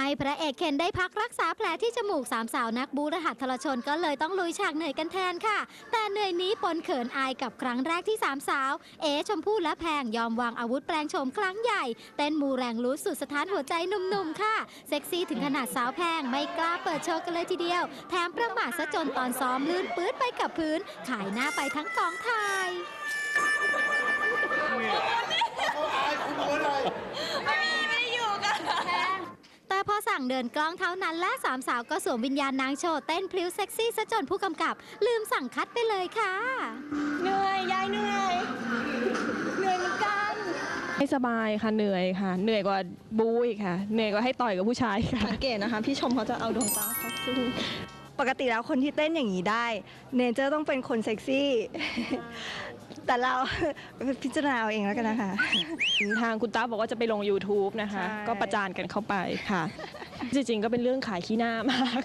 ให้พระเอกเคนได้พักรักษาแผลที่จมูกสามสาวนักบูรหัสทรชนก็เลยต้องลุยฉากเหนื่อยกันแทนค่ะ แต่เหนื่อยนี้ปนเขินอายกับครั้งแรกที่สามสาว เอชมพู่และแพงยอมวางอาวุธแปลงโฉมครั้งใหญ่เต้นมูแรงรู้สุดสถานหัวใจหนุ่มๆค่ะ เซ็กซี่ถึงขนาดสาวแพงไม่กล้าเปิดโชว์กันเลยทีเดียว แถมประมาทซะจนตอนซ้อมลื่นปื๊ดไปกับพื้นขายหน้าไปทั้งกองถ่าย แต่พอ สั่งเดินกล้องเท่านั้นและสามสาวก็สวมวิญญาณนางโชว์เต้นพลิ้วเซ็กซี่ซะจนผู้กำกับ ลืมสั่งคัดไปเลยค่ะ เหนื่อยยายเหนื่อยเหนื่อยเหมือนกันไม่สบายค่ะเหนื่อยค่ะ เหนื่อยกว่าบูอีกค่ะ เหนื่อยกว่าให้ต่อยกับผู้ชายค่ะสังเกตนะคะ พี่ชมเขาจะเอาดวงตาเข้าสู้ปกติแล้วคนที่เต้นอย่างนี้ได้ เนเจอร์ต้องเป็นคนเซ็กซี่ แต่เราพิจารณาเอาเองแล้วกันนะคะ ทางคุณตาบอกว่าจะไปลง YouTube นะคะใช่ก็ประจานกันเข้าไปค่ะ จริงๆก็เป็นเรื่องขายขี้หน้ามาก